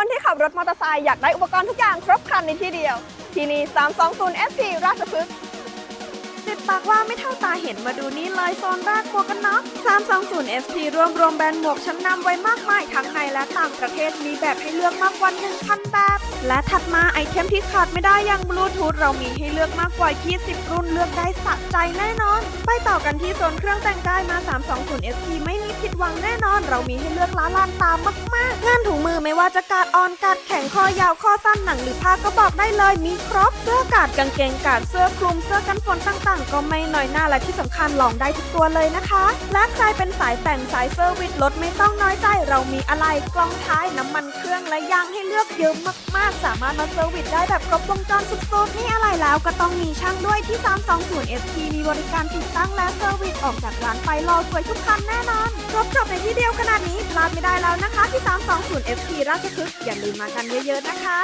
คนที่ขับรถมอเตอร์ไซค์อยากได้อุปกรณ์ทุกอย่างครบครันในที่เดียว ที่นี่ 320 SP ราชพฤกษ์สิบปากว่าไม่เท่าตาเห็นมาดูนี่เลยโซนแรกหมวกกันน็อก 320 SP รวมรวมแบรนด์หมวกชั้นนำไว้มากมายทั้งในและต่างประเทศมีแบบให้เลือกมากกว่า 1,000 แบบ และถัดมาไอเทมที่ขาดไม่ได้อย่างบลูทูธเรามีให้เลือกมากกว่า 20 รุ่นเลือกได้สะใจแน่นอน ไปต่อกันที่โซนเครื่องแต่งกายมา 320 SP หวังแน่นอน เรามีให้เลือกล้าลานตามมาก ๆ งานถุงมือไม่ว่าจะกาดออนกาดแข็งคอยาวข้อสั้นหนังหรือผ้าก็บอกได้เลยมีครบเสื้อกาดกางเกงกาดเสื้อคลุมเสื้อกันฝนต่างๆ ก็ไม่น้อยหน้าและที่สำคัญลองได้ทุกตัวเลยนะคะ และใครเป็นสายแต่งสายเซอร์วิสรถไม่ต้องน้อยใจ เรามีอะไรกล้องท้ายน้ำมันเครื่องและยางให้เลือกเยอะมากๆ สามารถมาเซอร์วิสได้แบบครบวงจรสุดๆนี่อะไรแล้วก็ต้องมีช่างด้วยที่320 SP มีบริการติดตั้งและเซอร์วิสออกจากร้านไปรอสวยทุกคันแน่นอน บจบในที่เดียวขนาดนี้พลาดไม่ได้แล้วนะคะที่ 320 FP ราชพฤกษ์อย่าลืมมากันเยอะๆนะคะ